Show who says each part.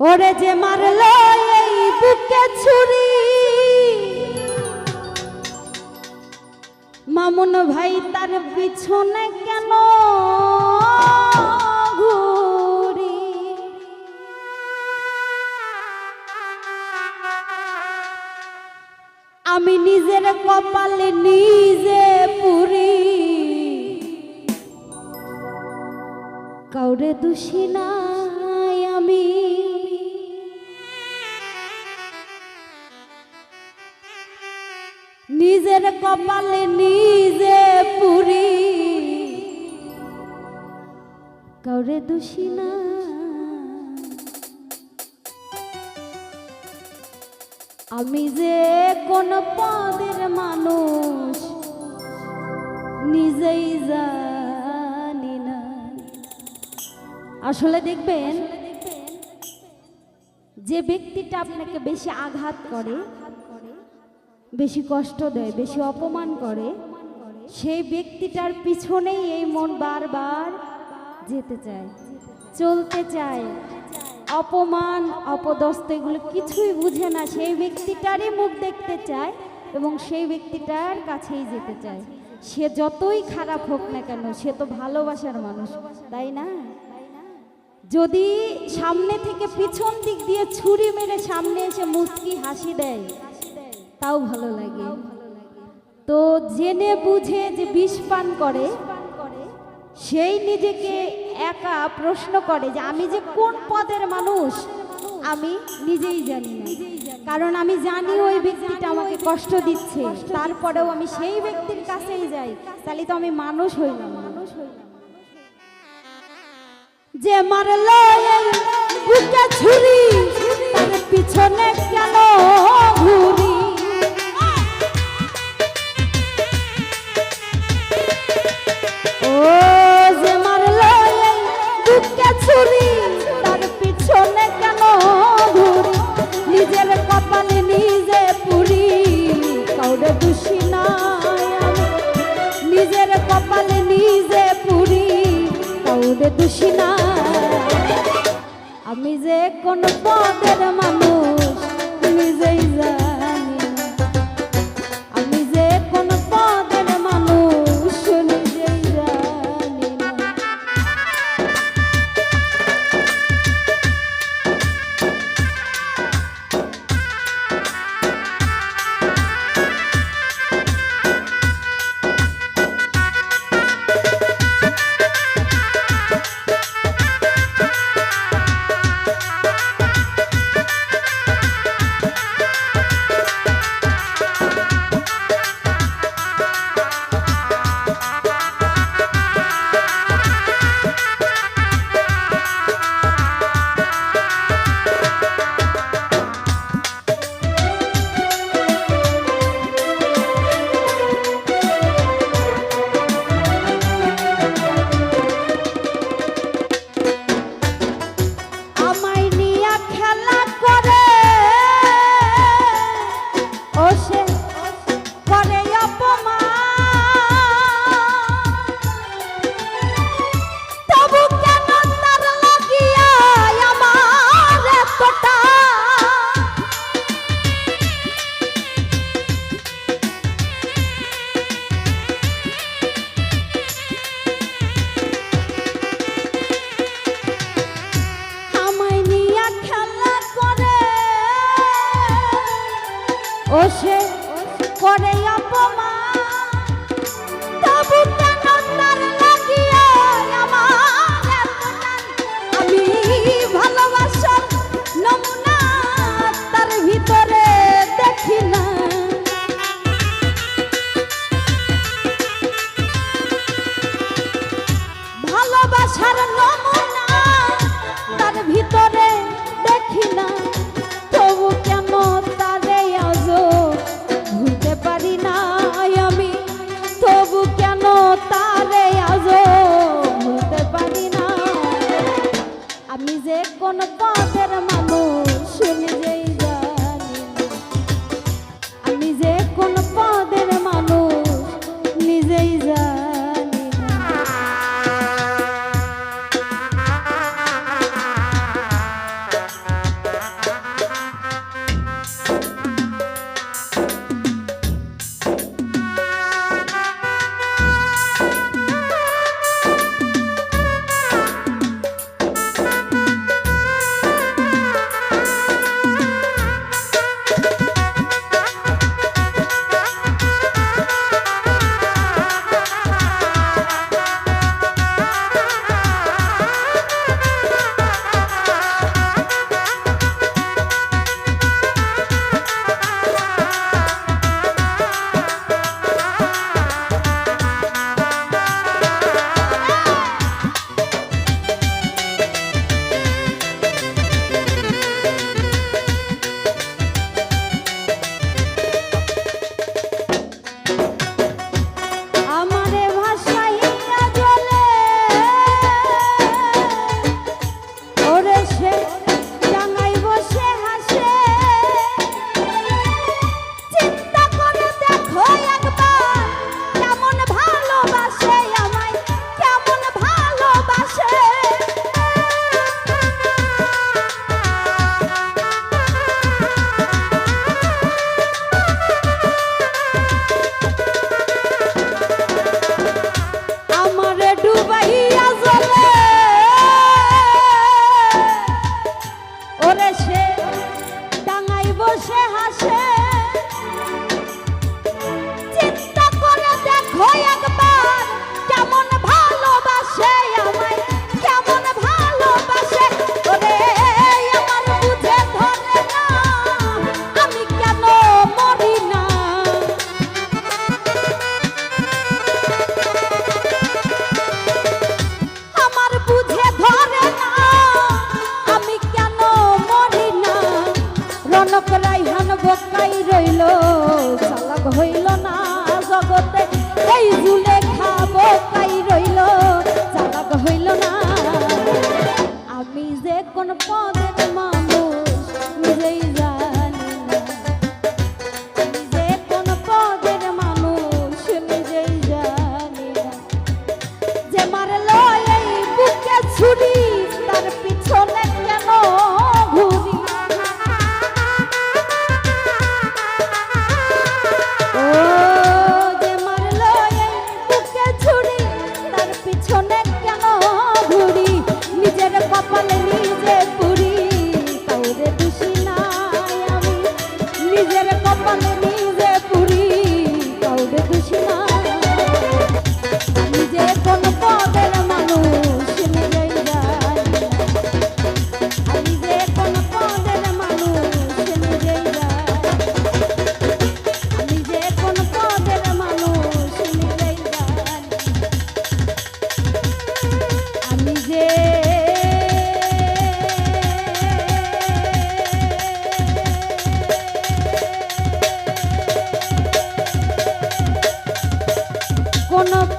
Speaker 1: ওরে যে মারলো এই বুকে ছুরি। মামুন ভাই তার পিছনে কেন আমি নিজের কপালে নিজে পুরি। কাউরে দোষী নাই নিজের কপালে নিজে পুরি। কাউরে দোষী না। আমি যে কোন পদের মানুষ, নিজেই জানি না। আসলে দেখবেন, যে ব্যক্তিটা আপনাকে বেশি আঘাত করে বেশি কষ্ট দেয়, বেশি অপমান করে, সেই ব্যক্তিটার পিছনেই এই মন বারবার যেতে চায়, চলতে চায়। অপমান, অপদস্থ এগুলো কিছুই বুঝে না, সেই ব্যক্তিটারই মুখ দেখতে চায় এবং সেই ব্যক্তিটার কাছেই যেতে চায়। সে যতই খারাপ হোক না কেন, সে তো ভালোবাসার মানুষ, তাই না? যদি সামনে থেকে পিছন দিক দিয়ে ছুরি মেরে সামনে এসে মুচকি হাসি দেয় তাও ভালো লাগে। তো জেনে বুঝে যে বিষ পান করে, সেই নিজেকে একা প্রশ্ন করে যে আমি যে কোন পদের মানুষ, আমি নিজেই জানি না। কারণ আমি জানি ওই ব্যক্তিটা আমাকে কষ্ট দিচ্ছে, তারপরেও আমি সেই ব্যক্তির কাছেই যাই, তাহলে তো আমি মানুষ হইলাম না। যে মারলো বুকে ছুরি, তার পিছনে কেন কাউরে দোষী না। আমি যে কোন পদের মানুষ নিজেই জানি ও সে করে অপমান। যে কোন পদের মানুষ নিজেই বোকাই রইল, চালক হইল না জগতে। এই জুলে খাব কাই রইল, চালক হইল না। আমি যে কোন পদের No.